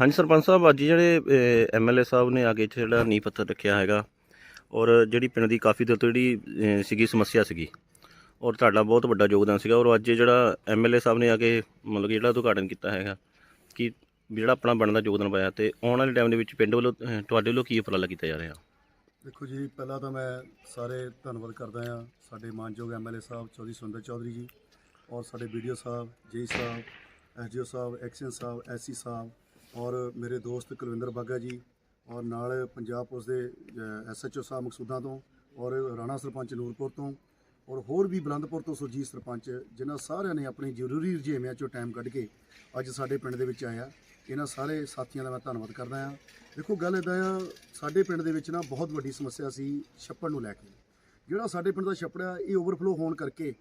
ਹਾਂਜੀ, ਸਰਪੰਚ ਸਾਹਿਬ, ਅੱਜ ਜਿਹੜੇ ਐਮਐਲਏ ਸਾਹਿਬ ਨੇ ਆ ਕੇ ਇੱਥੇ ਜਿਹੜਾ ਨੀਂਹ ਪੱਥਰ ਰੱਖਿਆ ਹੈਗਾ, ਔਰ ਜਿਹੜੀ ਪਿੰਡ ਦੀ ਕਾਫੀ ਦਿਨ ਤੋਂ ਜਿਹੜੀ ਸੀਗੀ ਸਮੱਸਿਆ ਸੀਗੀ, ਔਰ ਤੁਹਾਡਾ ਬਹੁਤ ਵੱਡਾ ਯੋਗਦਾਨ ਸੀਗਾ, ਔਰ ਅੱਜ ਜਿਹੜਾ ਐਮਐਲਏ ਸਾਹਿਬ ਨੇ ਆ ਕੇ ਮਤਲਬ ਕਿ ਜਿਹੜਾ ਉਦਘਾਟਨ ਕੀਤਾ ਹੈਗਾ, ਕਿ ਜਿਹੜਾ ਆਪਣਾ ਬਣਦਾ ਯੋਗਦਾਨ ਪਾਇਆ, ਤੇ ਆਉਣ ਵਾਲੇ ਟਾਈਮ ਦੇ ਵਿੱਚ ਪਿੰਡ ਵੱਲੋਂ ਤੁਹਾਡੇ ਵੱਲੋਂ ਕੀ ਉਪਰਾਲਾ ਕੀਤਾ ਜਾ ਰਿਹਾ? ਦੇਖੋ ਜੀ, ਪਹਿਲਾਂ ਤਾਂ ਮੈਂ ਸਾਰੇ ਧੰਨਵਾਦ ਕਰਦਾ ਹਾਂ ਸਾਡੇ ਮਾਨਯੋਗ ਐਮਐਲਏ ਸਾਹਿਬ, ਚੌਧਰੀ ਸੁੰਦਰ ਚੌਧਰੀ ਜੀ, ਔਰ ਸਾਡੇ BDO Sahib ji Sahib SDO Sahib XEN Sahib SC Sahib ਔਰ ਮੇਰੇ ਦੋਸਤ ਕੁਲਵਿੰਦਰ ਬਾਗਾ ਜੀ ਔਰ ਨਾਲ ਪੰਜਾਬ ਪੁਲਿਸ ਦੇ ਐਸਐਚਓ ਸਾਹਿਬ ਮਕਸੂਦਾਂ ਤੋਂ ਔਰ ਰਾਣਾ ਸਰਪੰਚ ਨੂਰਪੁਰ ਤੋਂ ਔਰ ਹੋਰ ਵੀ ਬਲੰਦਪੁਰ ਤੋਂ ਸੁਰਜੀਤ ਸਰਪੰਚ, ਜਿਨ੍ਹਾਂ ਸਾਰਿਆਂ ਨੇ ਆਪਣੀ ਜ਼ਰੂਰੀ ਰੁਝੇਵਿਆਂ ਚੋਂ ਟਾਈਮ ਕੱਢ ਕੇ ਅੱਜ ਸਾਡੇ ਪਿੰਡ ਦੇ ਵਿੱਚ ਆਇਆ। ਇਹਨਾਂ ਸਾਰੇ ਸਾਥੀਆਂ ਦਾ ਮੈਂ ਧੰਨਵਾਦ ਕਰਦਾ ਹਾਂ। ਦੇਖੋ, ਗੱਲ ਇਦਾਂ ਆ, ਸਾਡੇ ਪਿੰਡ ਦੇ ਵਿੱਚ ਨਾ ਬਹੁਤ ਵੱਡੀ ਸਮੱਸਿਆ ਸੀ ਛੱਪੜ ਨੂੰ ਲੈ ਕੇ। ਜਿਹੜਾ ਸਾਡੇ ਪਿੰਡ ਦਾ ਛੱਪੜ ਆ, ਇਹ ਓਵਰਫਲੋ ਹੋਣ ਕਰਕੇ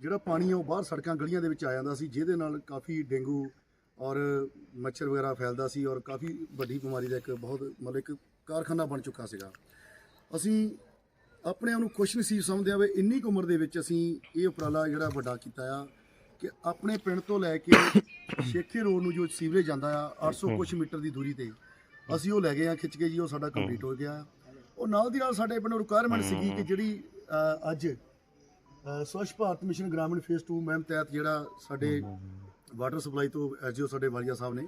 ਜਿਹੜਾ ਪਾਣੀ ਆ ਉਹ ਬਾਹਰ ਸੜਕਾਂ ਗਲੀਆਂ ਦੇ ਵਿੱਚ ਆ ਜਾਂਦਾ ਸੀ, ਜਿਹਦੇ ਨਾਲ ਕਾਫੀ ਡੇਂਗੂ ਔਰ ਮੱਛਰ ਵਗੈਰਾ ਫੈਲਦਾ ਸੀ ਔਰ ਕਾਫੀ ਵੱਡੀ ਬਿਮਾਰੀ ਦਾ ਇੱਕ ਬਹੁਤ ਮਤਲਬ ਇੱਕ ਕਾਰਖਾਨਾ ਬਣ ਚੁੱਕਾ ਸੀਗਾ। ਅਸੀਂ ਆਪਣੇ ਆਪ ਨੂੰ ਖੁਸ਼ ਨਸੀਬ ਸਮਝਦੇ ਆ ਵੀ ਇੰਨੀ ਕੁ ਉਮਰ ਦੇ ਵਿੱਚ ਅਸੀਂ ਇਹ ਉਪਰਾਲਾ ਜਿਹੜਾ ਵੱਡਾ ਕੀਤਾ ਆ ਕਿ ਆਪਣੇ ਪਿੰਡ ਤੋਂ ਲੈ ਕੇ ਸ਼ੇਖੇ ਰੋਡ ਨੂੰ ਜੋ ਸੀਵਰੇਜ ਜਾਂਦਾ ਆ 800 ਕੁਛ ਮੀਟਰ ਦੀ ਦੂਰੀ ਤੇ, ਅਸੀਂ ਉਹ ਲੈ ਗਏ ਆ ਖਿੱਚ ਕੇ ਜੀ, ਉਹ ਸਾਡਾ ਕੰਪਲੀਟ ਹੋ ਗਿਆ। ਉਹ ਨਾਲ ਦੀ ਨਾਲ ਸਾਡੇ ਪਿੰਡ ਰਿਕੁਆਇਰਮੈਂਟ ਸੀਗੀ ਕਿ ਜਿਹੜੀ ਅੱਜ ਸਵੱਛ ਭਾਰਤ ਮਿਸ਼ਨ ਗ੍ਰਾਮੀਣ ਫੇਸ 2 ਮੁਹਿੰਮ ਤਹਿਤ ਜਿਹੜਾ ਸਾਡੇ ਵਾਟਰ ਸਪਲਾਈ ਤੋਂ ਐਸਜੀਓ ਸਾਡੇ ਵਾਲੀਆ ਸਾਹਿਬ ਨੇ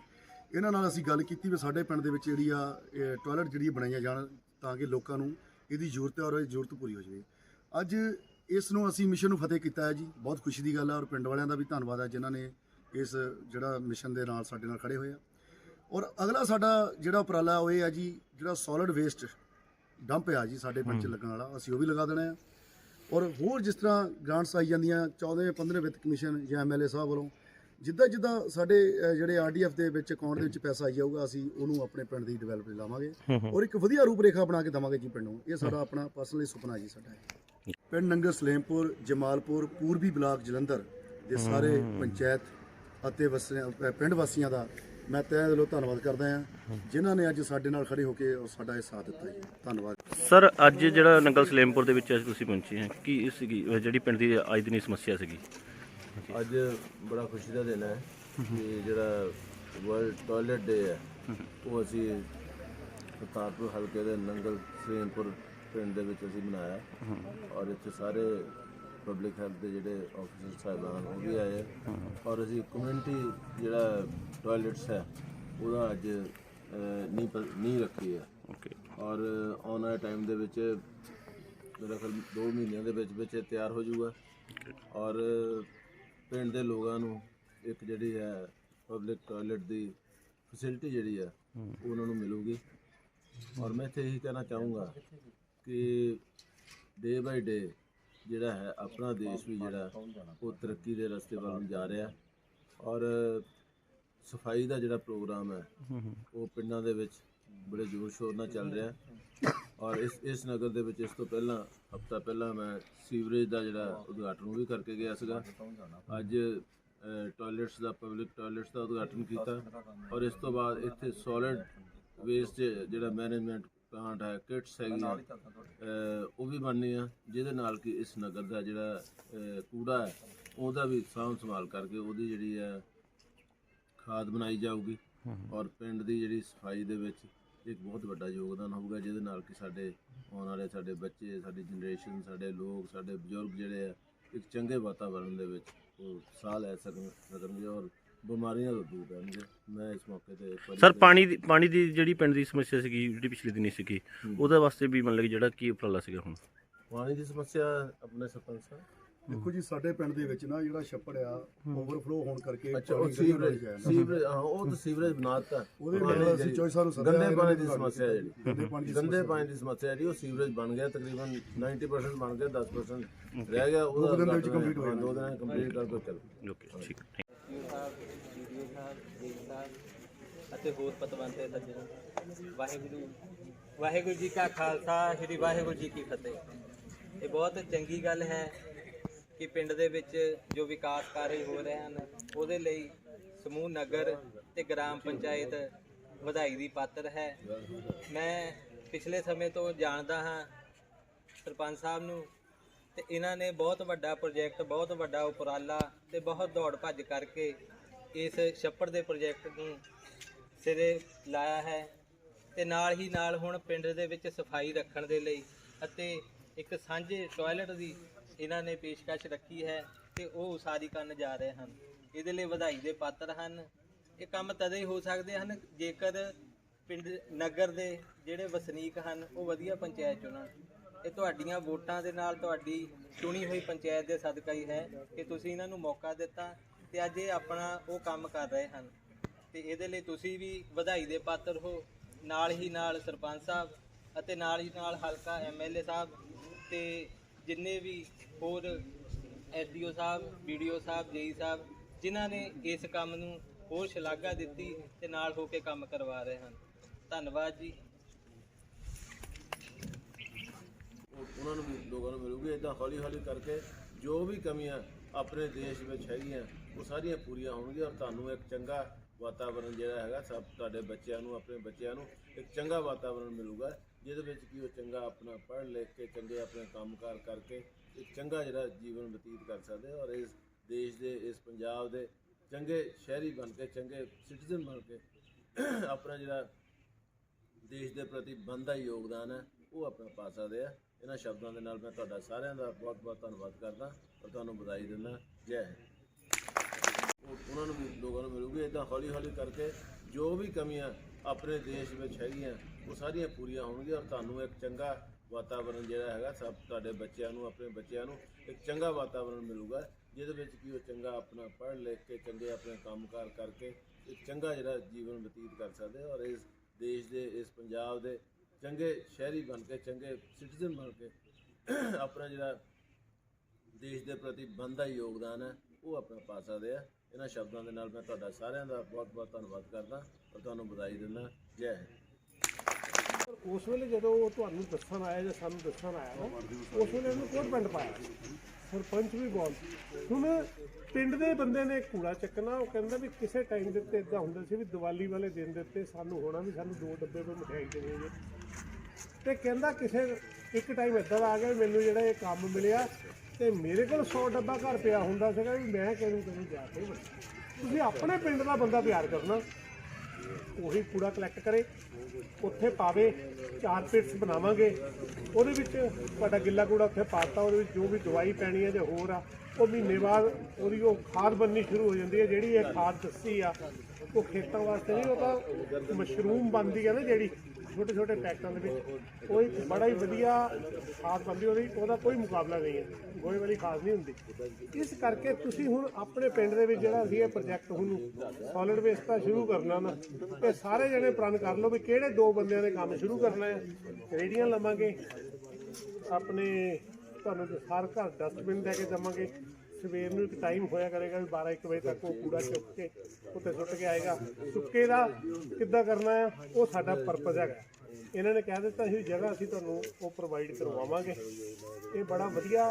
ਇਹਨਾਂ ਨਾਲ ਅਸੀਂ ਗੱਲ ਕੀਤੀ ਵੀ ਸਾਡੇ ਪਿੰਡ ਦੇ ਵਿੱਚ ਜਿਹੜੀ ਆ ਟਾਇਲਟ ਜਿਹੜੀ ਬਣਾਈਆਂ ਜਾਣ ਤਾਂ ਕਿ ਲੋਕਾਂ ਨੂੰ ਇਹਦੀ ਜ਼ਰੂਰਤ ਹੈ ਔਰ ਇਹ ਜ਼ਰੂਰਤ ਪੂਰੀ ਹੋ ਜਾਵੇ। ਅੱਜ ਇਸ ਨੂੰ ਅਸੀਂ ਮਿਸ਼ਨ ਨੂੰ ਫਤਿਹ ਕੀਤਾ ਹੈ ਜੀ ਬਹੁਤ ਖੁਸ਼ੀ ਦੀ ਗੱਲ ਹੈ ਔਰ ਪਿੰਡ ਵਾਲਿਆਂ ਦਾ ਵੀ ਧੰਨਵਾਦ ਹੈ ਜਿਨ੍ਹਾਂ ਨੇ ਇਸ ਜਿਹੜਾ ਮਿਸ਼ਨ ਦੇ ਨਾਲ ਸਾਡੇ ਨਾਲ ਖੜੇ ਹੋਏ ਆ। ਔਰ ਅਗਲਾ ਸਾਡਾ ਜਿਹੜਾ ਉਪਰਾਲਾ ਉਹ ਇਹ ਹੈ ਜੀ ਜਿਹੜਾ ਸੋਲਿਡ ਵੇਸਟ ਡੰਪ ਆ ਜੀ ਸਾਡੇ ਪਿੰਡ 'ਚ ਲੱਗਣ ਵਾਲਾ ਅਸੀਂ ਉਹ ਵੀ ਲਗਾ ਦੇਣਾ ਆ। ਔਰ ਹੋਰ ਜਿਸ ਤਰ੍ਹਾਂ ਗ੍ਰਾਂਟਸ ਆਈ ਜਾਂਦੀਆਂ 14 15 ਵਿੱਤ ਕਮਿਸ਼ਨ ਜਾਂ ਐਮਐਲਏ ਸਾਹਿਬ ਵੱਲੋਂ ਜਿੱਦਾਂ ਜਿੱਦਾਂ ਸਾਡੇ ਅ, ਜਿਹੜੇ ਆਰਡੀਐਫ ਦੇ ਵਿੱਚ ਅਕਾਊਂਟ ਦੇ ਵਿੱਚ ਪੈਸਾ ਆਈ ਜਾਊਗਾ ਅਸੀਂ ਉਹਨੂੰ ਆਪਣੇ ਪਿੰਡ ਦੀ ਡਿਵੈਲਪ ਲਈ ਲਾਵਾਂਗੇ ਔਰ ਇੱਕ ਵਧੀਆ ਰੂਪਰੇਖਾ ਬਣਾ ਕੇ ਦਵਾਂਗੇ ਜੀ ਪਿੰਡ ਨੂੰ। ਇਹ ਸਾਡਾ ਆਪਣਾ ਪਰਸਨਲੀ ਸੁਪਨਾ ਜੀ ਸਾਡਾ ਪਿੰਡ ਨੰਗਲ ਸਲੇਮਪੁਰ ਜਮਾਲਪੁਰ ਪੂਰਬੀ ਬਲਾਕ ਜਲੰਧਰ ਦੇ ਸਾਰੇ ਪੰਚਾਇਤ ਅਤੇ ਵਸਿਆਂ- ਪਿੰਡ ਵਾਸੀਆਂ ਦਾ ਮੈਂ ਤਹਿ ਦਿਲੋਂ ਧੰਨਵਾਦ ਕਰਦਾ ਹਾਂ ਜਿਨ੍ਹਾਂ ਨੇ ਅੱਜ ਸਾਡੇ ਨਾਲ ਖੜੇ ਹੋ ਕੇ ਸਾਡਾ ਇਹ ਸਾਥ ਦਿੱਤਾ ਜੀ। ਧੰਨਵਾਦ। ਸਰ ਅੱਜ ਜਿਹੜਾ ਨੰਗਲ ਸਲੇਮਪੁਰ ਦੇ ਵਿੱਚ ਅੱਜ ਤੁਸੀਂ ਪਹੁੰਚੇ ਹੈ ਕੀ ਸੀਗੀ ਅਹ, ਜਿਹੜੀ ਪਿੰਡ ਦੀ ਅੱਜ ਦੀ ਸਮੱਸਿਆ ਸੀਗੀ? ਅੱਜ ਬੜਾ ਖੁਸ਼ੀ ਦਾ ਦਿਨ ਹੈ ਕਿ ਜਿਹੜਾ ਵਰਲਡ ਟਾਇਲਟ ਡੇ ਹੈ ਉਹ ਅਸੀਂ ਕਰਤਾਰਪੁਰ ਹਲਕੇ ਦੇ ਨੰਗਲ ਸ੍ਰੀਨਪੁਰ ਪਿੰਡ ਦੇ ਵਿੱਚ ਅਸੀਂ ਮਨਾਇਆ ਔਰ ਇੱਥੇ ਸਾਰੇ ਪਬਲਿਕ ਹੈਲਥ ਦੇ ਜਿਹੜੇ ਆਫੀਸਰ ਸਾਹਿਬਾਨ ਉਹ ਵੀ ਆਏ ਔਰ ਅਸੀਂ ਕਮਿਊਨਿਟੀ ਜਿਹੜਾ ਟਾਇਲਟਸ ਹੈ ਉਹਦਾ ਅੱਜ ਪ- ਨੀਂਹ ਰੱਖੀ ਹੈ ਓਕੇ ਔਰ ਆਉਣ ਵਾਲੇ ਟਾਈਮ ਦੇ ਵਿੱਚ ਮੇਰਾ ਖਿਆਲ 2 ਮਹੀਨਿਆਂ ਦੇ ਵਿੱਚ ਵਿੱਚ ਤਿਆਰ ਹੋ ਜਾਊਗਾ ਔਰ ਪਿੰਡ ਦੇ ਲੋਕਾਂ ਨੂੰ ਇੱਕ ਜਿਹੜੀ ਹੈ ਪਬਲਿਕ ਟਾਇਲਟ ਦੀ ਫੈਸਿਲਿਟੀ ਜਿਹੜੀ ਹੈ ਉਹ ਉਹਨਾਂ ਨੂੰ ਮਿਲੂਗੀ। ਔਰ ਮੈਂ ਇੱਥੇ ਇਹੀ ਕਹਿਣਾ ਚਾਹੂੰਗਾ ਕਿ ਡੇ ਬਾਈ ਡੇ ਜਿਹੜਾ ਹੈ ਆਪਣਾ ਦੇਸ਼ ਵੀ ਜਿਹੜਾ ਉਹ ਤਰੱਕੀ ਦੇ ਰਸਤੇ ਵੱਲ ਨੂੰ ਜਾ ਰਿਹਾ। ਔਰ ਸਫ਼ਾਈ ਦਾ ਜਿਹੜਾ ਪ੍ਰੋਗਰਾਮ ਹੈ ਉਹ ਪਿੰਡਾਂ ਦੇ ਵਿੱਚ ਬੜੇ ਜ਼ੋਰ ਸ਼ੋਰ ਨਾਲ ਚੱਲ ਰਿਹਾ। ਔਰ ਇਸ ਇਸ ਨਗਰ ਦੇ ਵਿੱਚ ਇਸ ਤੋਂ ਪਹਿਲਾਂ ਹਫਤਾ ਪਹਿਲਾਂ ਮੈਂ ਸੀਵਰੇਜ ਦਾ ਜਿਹੜਾ ਉਦਘਾਟਨ ਵੀ ਕਰਕੇ ਗਿਆ ਸੀਗਾ। ਅੱਜ ਟਾਇਲਟਸ ਦਾ ਪਬਲਿਕ ਟਾਇਲਟਸ ਦਾ ਉਦਘਾਟਨ ਕੀਤਾ। ਔਰ ਇਸ ਤੋਂ ਬਾਅਦ ਇੱਥੇ ਸੋਲਿਡ ਵੇਸਟ ਜਿਹੜਾ ਮੈਨੇਜਮੈਂਟ ਪਲਾਂਟ ਹੈ ਕਿਟਸ ਹੈਗੀਆਂ ਉਹ ਵੀ ਬਣਨੀ ਆ। ਜਿਹਦੇ ਨਾਲ ਕਿ ਇਸ ਨਗਰ ਦਾ ਜਿਹੜਾ ਕੂੜਾ ਹੈ ਉਹਦਾ ਵੀ ਸਾਂਭ ਸੰਭਾਲ ਕਰਕੇ ਉਹਦੀ ਜਿਹੜੀ ਹੈ ਖਾਦ ਬਣਾਈ ਜਾਊਗੀ। ਔਰ ਪਿੰਡ ਦੀ ਜਿਹੜੀ ਸਫ਼ਾਈ ਦੇ ਵਿੱਚ ਇੱਕ ਬਹੁਤ ਵੱਡਾ ਯੋਗਦਾਨ ਹੋਊਗਾ ਜਿਹਦੇ ਨਾਲ ਕਿ ਸਾਡੇ ਆਉਣ ਵਾਲੇ ਸਾਡੇ ਬੱਚੇ ਸਾਡੀ ਜਨਰੇਸ਼ਨ ਸਾਡੇ ਲੋਕ ਸਾਡੇ ਬਜ਼ੁਰਗ ਜਿਹੜੇ ਆ ਇੱਕ ਚੰਗੇ ਵਾਤਾਵਰਣ ਦੇ ਵਿੱਚ ਉਹ ਸਾਹ ਲੈ ਸਕਣ ਸਕਣਗੇ ਔਰ ਬਿਮਾਰੀਆਂ ਤੋਂ ਦੂਰ ਰਹਿਣਗੇ। ਮੈਂ ਇਸ ਮੌਕੇ ਤੇ ਸਰ ਪਾਣੀ ਦੀ ਪਾਣੀ ਦੀ ਜਿਹੜੀ ਪਿੰਡ ਦੀ ਸਮੱਸਿਆ ਸੀਗੀ ਜਿਹੜੀ ਪਿਛਲੇ ਦਿਨੀ ਸੀਗੀ ਉਹਦੇ ਵਾਸਤੇ ਵੀ ਮਤਲਬ ਕਿ ਜਿਹੜਾ ਕੀ ਉਪਰਾਲਾ ਸੀਗਾ ਹੁਣ? ਪਾਣੀ ਦੀ ਸਮੱਸਿਆ ਆਪਣੇ ਸਰਪੰਚ ਸਾਹਿਬ। ਦੇਖੋ ਜੀ ਸਾਡੇ ਪਿੰਡ ਦੇ ਵਿੱਚ ਨਾ ਜਿਹੜਾ ਛੱਪੜ ਆ ਓਵਰਫਲੋ ਹੋਣ ਕਰਕੇ ਅੱਛਾ ਉਹ ਪਾਣੀ ਗਲੀਆਂ ਨਾਲ ਸੀਵਰੇਜ ਜਾਂਦਾ। ਸੀਵਰੇਜ ਹਾਂ ਉਹ ਤਾਂ ਸੀਵਰੇਜ ਬਣਾਤਾ ਉਹਦੇ ਨਾਲ ਅਸੀਂ ਚੋਈ ਸਾਨੂੰ ਸੱਦਿਆ ਗੰਦੇ ਇਹਨਾਂ ਪਾਣੀ ਨੇ ਦੀ ਸਮੱਸਿਆ ਜਿਹੜੀ ਗੰਦੇ ਪਾਣੀ ਦੀ ਗੰਦੇ ਪਾਣੀ ਦੀ ਸਮੱਸਿਆ ਜਿਹੜੀ ਉਹ ਸੀਵਰੇਜ ਬਣ ਗਿਆ ਤਕਰੀਬਨ 90% ਬਣ ਗਿਆ 10% ਰਹਿ ਗਿਆ ਉਹਦਾ ਦੋ ਦਿਨ ਦੇ ਵਿੱਚ ਉਦਘਾਟਨ complete ਹੋ ਹਾਂ, ਦੋ ਦਿਨ ਕੰਪਲੀਟ ਕਰ ਦੋ ਚਲੋ। ਓਕੇ ਠੀਕ ਹੈ। ਯੂ ਸਾਹਿਬ ਵੀਡੀਓ ਸਾਹਿਬ ਦੇਖ ਸਾਹਿਬ ਅਤੇ ਹੋਰ ਪਤਵੰਤੇ ਸੱਜਣ ਵਾਹਿਗੁਰੂ ਵਾਹਿਗੁਰੂ ਜੀ ਕਾ ਖਾਲਸਾ ਸ੍ਰੀ ਵਾਹਿਗੁਰੂ ਜੀ ਕੀ ਫਤਿਹ। ਇਹ ਬਹੁਤ ਚੰਗੀ ਗੱਲ ਹੈ ਕਿ ਪਿੰਡ ਦੇ ਵਿੱਚ ਜੋ ਵਿਕਾਸ ਕਾਰਜ ਹੋ ਰਹੇ ਹਨ, ਉਹਦੇ ਲਈ ਸਮੂਹ ਨਗਰ ਤੇ ਗ੍ਰਾਮ ਪੰਚਾਇਤ ਵਧਾਈ ਦੀ ਪਾਤਰ ਹੈ। ਮੈਂ ਪਿਛਲੇ ਸਮੇਂ ਤੋਂ ਜਾਣਦਾ ਹਾਂ ਸਰਪੰਚ ਸਾਹਿਬ ਨੂੰ ਤੇ ਇਹਨਾਂ ਨੇ ਬਹੁਤ ਵੱਡਾ ਪ੍ਰੋਜੈਕਟ, ਬਹੁਤ ਵੱਡਾ ਉਪਰਾਲਾ ਤੇ ਬਹੁਤ ਦੌੜ ਭੱਜ ਕਰਕੇ ਇਸ ਛੱਪੜ ਦੇ ਪ੍ਰੋਜੈਕਟ ਨੂੰ ਸਿਰੇ ਲਾਇਆ ਹੈ ਤੇ ਨਾਲ ਹੀ ਨਾਲ ਹੁਣ ਪਿੰਡ ਦੇ ਵਿੱਚ ਸਫ਼ਾਈ ਰੱਖਣ ਦੇ ਲਈ ਅਤੇ ਇੱਕ ਸਾਂਝੇ ਟਾਇਲਟ ਦੀ ਇਹਨਾਂ ਨੇ ਪੇਸ਼ਕਸ਼ ਰੱਖੀ ਹੈ ਤੇ ਉਹ ਉਸਾਰੀ ਕਰਨ ਜਾ ਰਹੇ ਹਨ। ਇਹਦੇ ਲਈ ਵਧਾਈ ਦੇ ਪਾਤਰ ਹਨ। ਇਹ ਕੰਮ ਤਦੇ ਹੀ ਹੋ ਸਕਦੇ ਹਨ ਜੇਕਰ ਪਿੰਡ, ਨਗਰ ਦੇ ਜਿਹੜੇ ਵਸਨੀਕ ਹਨ, ਉਹ ਵਧੀਆ ਪੰਚਾਇਤ ਚੁਣਨ। ਇਹ ਤੁਹਾਡੀਆਂ ਵੋਟਾਂ ਦੇ ਨਾਲ ਤੁਹਾਡੀ ਚੁਣੀ ਹੋਈ ਪੰਚਾਇਤ ਦੇ ਸਦਕਾ ਹੀ ਹੈ ਕਿ ਤੁਸੀਂ ਇਹਨਾਂ ਨੂੰ ਮੌਕਾ ਦਿੱਤਾ ਤੇ ਅੱਜ ਇਹ ਆਪਣਾ ਉਹ ਕੰਮ ਕਰ ਰਹੇ ਹਨ। ਤੇ ਇਹਦੇ ਲਈ ਤੁਸੀਂ ਵੀ ਵਧਾਈ ਦੇ ਪਾਤਰ ਹੋ। ਨਾਲ ਹੀ ਨਾਲ ਸਰਪੰਚ ਸਾਹਿਬ ਅਤੇ ਨਾਲ ਹੀ ਨਾਲ ਹਲਕਾ ਐਮਐਲਏ ਸਾਹਿਬ ਤੇ ਜਿੰਨੇ ਵੀ ਹੋਰ ਐਸਡੀਓ ਸਾਹਿਬ ਵੀਡੀਓ ਸਾਹਿਬ, ਜੇਈ ਸਾਹਿਬ, ਜਿਨ੍ਹਾਂ ਨੇ ਇਸ ਕੰਮ ਨੂੰ ਹੋਰ ਸ਼ਲਾਘਾ ਦਿੱਤੀ ਤੇ ਨਾਲ ਹੋ ਕੇ ਕੰਮ ਕਰਵਾ ਰਹੇ ਹਨ। ਧੰਨਵਾਦ ਜੀ। ਉਹਨਾਂ ਨੂੰ ਵੀ ਲੋਕਾਂ ਨੂੰ ਮਿਲੂਗੀ ਇਦਾਂ ਹੌਲੀ ਹੌਲੀ ਕਰਕੇ ਜੋ ਵੀ ਕਮੀਆਂ ਆਪਣੇ ਦੇਸ਼ ਵਿੱਚ ਹੈਗੀਆਂ, ਉਹ ਸਾਰੀਆਂ ਪੂਰੀਆਂ ਹੋਣਗੀਆਂ ਔਰ ਤੁਹਾਨੂੰ ਇੱਕ ਚੰਗਾ ਵਾਤਾਵਰਣ ਜਿਹੜਾ ਹੈਗਾ ਸਭ ਤੁਹਾਡੇ ਬੱਚਿਆਂ ਨੂੰ, ਆਪਣੇ ਬੱਚਿਆਂ ਨੂੰ ਇੱਕ ਚੰਗਾ ਵਾਤਾਵਰਣ ਮਿਲੂਗਾ। ਜਿਹਦੇ ਵਿੱਚ ਕਿ ਉਹ ਚੰਗਾ ਆਪਣਾ ਪੜ੍ਹ ਲਿਖ ਕੇ, ਚੰਗੇ ਆਪਣੇ ਕੰਮਕਾਰ ਕਰਕੇ ਇੱਕ ਚੰਗਾ ਜਿਹੜਾ ਜੀਵਨ ਬਤੀਤ ਕਰ ਸਕਦੇ ਔਰ ਇਸ ਦੇਸ਼ ਦੇ, ਇਸ ਪੰਜਾਬ ਦੇ ਚੰਗੇ ਸ਼ਹਿਰੀ ਬਣ ਕੇ, ਚੰਗੇ ਸਿਟੀਜ਼ਨ ਬਣ ਕੇ ਆਪਣਾ ਜਿਹੜਾ ਦੇਸ਼ ਦੇ ਪ੍ਰਤੀ ਬਣਦਾ ਯੋਗਦਾਨ ਹੈ, ਉਹ ਆਪਣਾ ਪਾ ਸਕਦੇ ਆ। ਇਹਨਾਂ ਸ਼ਬਦਾਂ ਦੇ ਨਾਲ ਮੈਂ ਤੁਹਾਡਾ ਸਾਰਿਆਂ ਦਾ ਬਹੁਤ ਬਹੁਤ ਧੰਨਵਾਦ ਕਰਦਾ ਔਰ ਤੁਹਾਨੂੰ ਵਧਾਈ ਦਿੰਦਾ। ਜੈ ਹਿੰਦ। ਉਹਨਾਂ ਨੂੰ ਵੀ, ਲੋਕਾਂ ਨੂੰ ਮਿਲੂਗੀ ਇਦਾਂ ਹੌਲੀ ਹੌਲੀ ਕਰਕੇ ਜੋ ਵੀ ਕਮੀਆਂ ਆਪਣੇ ਦੇਸ਼ ਵਿੱਚ ਹੈਗੀਆਂ, ਉਹ ਸਾਰੀਆਂ ਪੂਰੀਆਂ ਹੋਣਗੀਆਂ ਔਰ ਤੁਹਾਨੂੰ ਇੱਕ ਚੰਗਾ ਵਾਤਾਵਰਣ ਜਿਹੜਾ ਹੈਗਾ, ਸਭ ਤੁਹਾਡੇ ਬੱਚਿਆਂ ਨੂੰ, ਆਪਣੇ ਬੱਚਿਆਂ ਨੂੰ ਇੱਕ ਚੰਗਾ ਵਾਤਾਵਰਣ ਮਿਲੂਗਾ, ਜਿਹਦੇ ਵਿੱਚ ਕਿ ਉਹ ਚੰਗਾ ਆਪਣਾ ਪੜ੍ਹ ਲਿਖ ਕੇ, ਚੰਗੇ ਆਪਣੇ ਕੰਮਕਾਰ ਕਰਕੇ ਇੱਕ ਚੰਗਾ ਜਿਹੜਾ ਜੀਵਨ ਬਤੀਤ ਕਰ ਸਕਦੇ ਔਰ ਇਸ ਦੇਸ਼ ਦੇ, ਇਸ ਪੰਜਾਬ ਦੇ ਚੰਗੇ ਸ਼ਹਿਰੀ ਬਣ ਕੇ, ਚੰਗੇ ਸਿਟੀਜ਼ਨ ਬਣ ਕੇ ਆਪਣਾ ਜਿਹੜਾ ਦੇਸ਼ ਦੇ ਪ੍ਰਤੀ ਬਣਦਾ ਯੋਗਦਾਨ ਹੈ, ਉਹ ਆਪਣਾ ਪਾ ਸਕਦੇ ਆ। ਇਹਨਾਂ ਸ਼ਬਦਾਂ ਦੇ ਨਾਲ ਮੈਂ ਤੁਹਾਡਾ ਸਾਰਿਆਂ ਦਾ ਬਹੁਤ ਬਹੁਤ ਧੰਨਵਾਦ ਕਰਦਾ ਔਰ ਤੁਹਾਨੂੰ ਵਧਾਈ ਦਿੰਦਾ। ਜੈ ਹਿੰਦ। ਉਸ ਵੇਲੇ ਜਦੋਂ ਉਹ ਤੁਹਾਨੂੰ ਦੱਸਣ ਆਇਆ ਜਾਂ ਸਾਨੂੰ ਦੱਸਣ ਆਇਆ ਨਾ, ਉਸ ਵੇਲੇ ਉਹਨੂੰ ਕੋਟ ਪਿੰਡ ਪਾਇਆ? ਸਰਪੰਚ ਵੀ ਬੋਲ ਹੁਣ ਪਿੰਡ ਦੇ ਬੰਦੇ ਨੇ ਕੂੜਾ ਚੱਕਣਾ, ਉਹ ਕਹਿੰਦਾ ਵੀ ਕਿਸੇ ਟਾਈਮ ਦੇ ਉੱਤੇ ਇਦਾਂ ਹੁੰਦਾ ਸੀ ਵੀ ਦੀਵਾਲੀ ਵਾਲੇ ਦਿਨ ਦੇ ਉੱਤੇ ਸਾਨੂੰ ਹੋਣਾ ਵੀ ਸਾਨੂੰ ਦੋ ਡੱਬੇ ਕੋਈ ਮਠਿਆਈ ਦੇਣੀ ਹੈ। ਤੇ ਕਹਿੰਦਾ ਕਿਸੇ, ਇੱਕ ਟਾਈਮ ਇਦਾਂ ਦਾ ਆ ਗਿਆ ਵੀ ਮੈਨੂੰ ਜਿਹੜਾ ਇਹ ਕੰਮ ਮਿਲਿਆ ਤੇ ਮੇਰੇ ਕੋਲ 100 ਡੱਬਾ ਘਰ ਪਿਆ ਹੁੰਦਾ ਸੀਗਾ ਵੀ ਮੈਂ ਕਿਹਨੂੰ ਕਿਹਨੂੰ ਜਾ ਕੇ ਵੰਡਾਂ। ਤੁਸੀਂ ਆਪਣੇ ਪਿੰਡ ਦਾ ਬੰਦਾ ਤਿਆਰ ਕਰਨਾ। ਉਹੀ ਕੂੜਾ ਕਲੈਕਟ ਕਰੇ, ਉੱਥੇ ਪਾਵੇ, ਚਾਰ ਪਿਟਸ ਬਣਾਵਾਂਗੇ। ਉਹਦੇ ਵਿੱਚ ਤੁਹਾਡਾ ਗਿੱਲਾ ਕੂੜਾ ਉੱਥੇ ਪਾਤਾ ਉਹਦੇ ਵਿੱਚ ਜੋ ਵੀ ਦਵਾਈ ਪੈਣੀ ਹੈ ਜਾਂ ਹੋਰ ਆ, ਉਹ ਮਹੀਨੇ ਬਾਅਦ ਉਹਦੀ ਉਹ ਖਾਦ ਬਣਨੀ ਸ਼ੁਰੂ ਹੋ ਜਾਂਦੀ ਹੈ, ਜਿਹੜੀ ਇਹ ਖਾਦ ਦੱਸੀ ਆ। ਉਹ ਖੇਤਾਂ ਵਾਸਤੇ ਨਹੀਂ, ਉਹ ਤਾਂ ਮਸ਼ਰੂਮ ਬਣਦੀ ਹੈ ਨਾ ਜਿਹੜੀ ਛੋਟੇ ਛੋਟੇ ਪੈਕਟਾਂ ਦੇ ਵਿੱਚ। ਉਹ ਇੱਕ ਬੜਾ ਹੀ ਵਧੀਆ ਖਾਦ ਬਣਦੀ, ਉਹਦੀ, ਉਹਦਾ ਕੋਈ ਮੁਕਾਬਲਾ ਨਹੀਂ ਹੈ। ਗੋਹੇ ਵਾਲੀ ਖਾਦ ਨਹੀਂ ਹੁੰਦੀ। ਇਸ ਕਰਕੇ ਤੁਸੀਂ ਹੁਣ ਆਪਣੇ ਪਿੰਡ ਦੇ ਵਿੱਚ ਜਿਹੜਾ ਅਸੀਂ ਇਹ ਪ੍ਰੋਜੈਕਟ ਹੁਣ ਸੋਲਿਡ ਵੇਸਟ ਦਾ ਸ਼ੁਰੂ ਕਰਨਾ ਨਾ ਤੇ ਸਾਰੇ ਜਣੇ ਪ੍ਰਣ ਕਰ ਲਓ ਵੀ ਕਿਹੜੇ ਦੋ ਬੰਦਿਆਂ ਨੇ ਕੰਮ ਸ਼ੁਰੂ ਕਰਨਾ ਹੈ। ਰੇੜੀਆਂ ਲਵਾਂਗੇ, ਆਪਣੇ ਤੁਹਾਨੂੰ ਹਰ ਘਰ ਡਸਟਬਿਨ ਲੈ ਕੇ ਦਵਾਂਗੇ। ਸਵੇਰ ਨੂੰ ਇੱਕ ਟਾਈਮ ਹੋਇਆ ਕਰੇਗਾ ਵੀ 12 1 ਵਜੇ ਤੱਕ ਉਹ ਕੂੜਾ ਚੁੱਕ ਕੇ ਉੱਤੇ ਸੁੱਟ ਕੇ ਆਏਗਾ। ਸੁੱਕੇ ਦਾ ਕਿੱਦਾਂ ਕਰਨਾ ਹੈ, ਉਹ ਸਾਡਾ ਪਰਪਸ ਹੈਗਾ। ਇਹਨਾਂ ਨੇ ਕਹਿ ਦਿੱਤਾ ਸੀ, ਜਗ੍ਹਾ ਅਸੀਂ ਤੁਹਾਨੂੰ ਉਹ ਪ੍ਰੋਵਾਈਡ ਕਰਵਾਵਾਂਗੇ। ਇਹ ਬੜਾ ਵਧੀਆ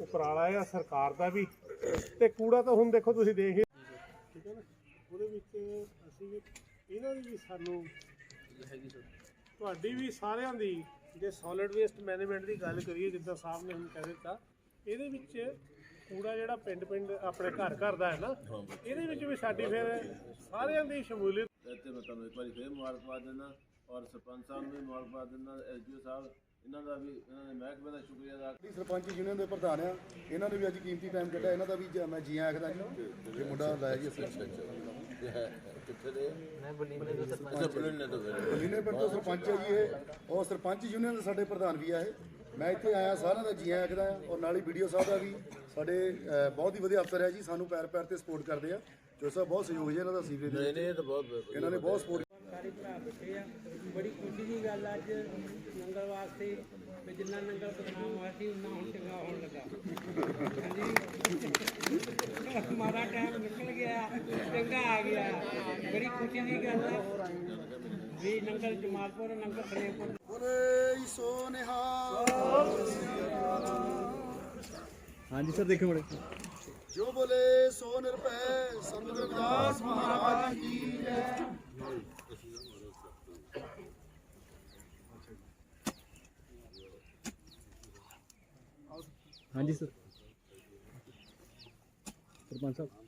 ਉਪਰਾਲਾ ਹੈ, ਸਰਕਾਰ ਦਾ ਵੀ। ਤੇ ਕੂੜਾ ਤਾਂ ਹੁਣ ਦੇਖੋ ਤੁਸੀਂ ਦੇਖ ਹੀ ਠੀਕ ਹੈ ਨਾ? ਉਹਦੇ ਵਿੱਚ ਅਸੀਂ ਇਹਨਾਂ ਦੀ ਵੀ ਸਾਨੂੰ ਤੁਹਾਡੀ ਵੀ ਸਾਰਿਆਂ ਦੀ ਜੇ ਸੋਲਿਡ ਵੇਸਟ ਮੈਨੇਜਮੈਂਟ ਦੀ ਗੱਲ ਕਰੀਏ, ਜਿੱਦਾਂ ਸਾਹਿਬ ਨੇ ਹੁਣ ਕਹਿ ਦਿੱਤਾ, ਇਹਦੇ ਵਿੱਚ ਕੂੜਾ ਜਿਹੜਾ ਪਿੰਡ ਪਿੰਡ ਆਪਣੇ ਘਰ ਘਰ ਦਾ ਹੈ ਨਾ ਇਹਦੇ ਵਿੱਚ ਵੀ ਸਾਡੀ ਫਿਰ ਸਾਰਿਆਂ ਦੀ ਸ਼ਮੂਲੀਅਤ ਤੇ ਮੈਂ ਤੁਹਾਨੂੰ ਇੱਕ ਵਾਰੀ ਫੇਰ ਮੁਬਾਰਕਬਾਦ ਦਿੰਦਾ ਔਰ ਸਰਪੰਚ ਸਾਹਿਬ ਨੂੰ ਵੀ ਮੁਬਾਰਕਬਾਦ ਦਿੰਦਾ ਐਸਡੀਓ ਸਾਹਿਬ ਇਹਨਾਂ ਦਾ ਵੀ ਇਹਨਾਂ ਦੇ ਮਹਿਕਮੇ ਦਾ ਸ਼ੁਕਰੀਆ ਅਦਾ ਸਾਡੀ ਸਰਪੰਚ ਯੂਨੀਅਨ ਦੇ ਪ੍ਰਧਾਨ ਆ। ਇਹਨਾਂ ਨੇ ਵੀ ਅੱਜ ਕੀਮਤੀ ਟਾਈਮ ਕੱਢਿਆ। ਇਹਨਾਂ ਦਾ ਵੀ ਜ- ਮੈਂ ਜੀ ਆਖਦਾ ਜੀ ਇਹ ਮੁੰਡਾ ਲਾਇਆ ਜੀ ਅਸੀਂ ਕਿੱਥੇ ਦੇ? ਮੈਂ ਬੁਲੀਨੇ ਦਾ ਸਰਪੰਚ ਅੱਛਾ ਬੁਲਨ ਨੇ ਤਾਂ ਫਿਰ। ਯੂਨੀਅਨ ਪਿੰਡ ਤੋਂ ਸਰਪੰਚ ਹੈ ਜੀ ਇਹ। ਔਰ ਸਰਪੰਚ ਯੂਨੀਅਨ ਦੇ ਸਾਡੇ ਪ੍ਰਧਾਨ ਵੀ ਆ ਇਹ। ਮੈਂ ਇੱਥੇ ਆਇਆ ਸਾਰਿਆਂ ਦਾ ਜੀ ਆਖਦਾ ਆ ਔਰ ਨਾਲ ਹੀ ਵੀਡੀਓ ਸਾਹਿਬ ਦਾ ਵੀ। ਸਾਡੇ ਬਹੁਤ ਹੀ ਵਧੀਆ ਅਫਸਰ ਹੈ ਜੀ ਸਾਨੂੰ ਪੈਰ ਪੈਰ ਤੇ ਸਪੋਰਟ ਕਰਦੇ ਆ। ਜੋ ਸਾਹਿਬ ਬਹੁਤ ਸਹਿਯੋਗ ਹੈ ਇਹਨਾਂ ਦਾ ਸੀਵਰੇਜ ਦੇ ਨਹੀਂ ਨਹੀਂ ਇਹ ਤਾਂ ਬਹੁਤ। ਇਹਨਾਂ ਨੇ ਬਹੁਤ ਸਪੋਰਟ ਸਾਰੇ ਭਰਾ ਬੈਠੇ ਆ। ਬੜੀ ਖੁਸ਼ੀ ਦੀ ਗੱਲ ਆ ਅੱਜ ਨੰਗਲ ਵਾਸਤੇ ਵੀ ਜਿੰਨਾ ਨੰਗਲ ਬਦਨਾਮ ਹੋਇਆ ਸੀ ਉਨਾ ਹੁਣ ਚੰਗਾ ਹੋਣ ਲੱਗਾ। ਹਾਂਜੀ। ਮਾਰਾ ਟਾਈਮ ਨਿਕਲ ਗਿਆ ਚੰਗਾ ਆ ਗਿਆ। ਬੜੀ ਖੁਸ਼ੀ ਦੀ ਗੱਲ ਆ। ਵੀ ਨੰਗਲ ਜਮਾਲਪੁਰ ਨੰਗਲ ਫਰੇਮਪੁਰ। ਬੋਲੇ। ਹਾਂਜੀ ਸਰ ਦੇਖੋ ਬੜੇ ਜੋ ਬੋਲੇ ਸੋ ਨਿਰਭੈ ਸੰਤ ਰਵਿਦਾਸ ਮਹਾਰਾਜ ਕੀ ਜੈ। ਹਾਂਜੀ ਸਰ। ਸਰਪੰਚ ਸਾਹਿਬ।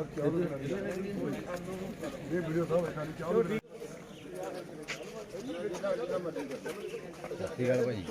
ਇਹ ਵੀਡੀਓ ਸਾਹਿਬ ਖਾਲੀ ਚਾਹੋ ਸਤਿ ਸ਼੍ਰੀ ਅਕਾਲ ਭਾਜੀ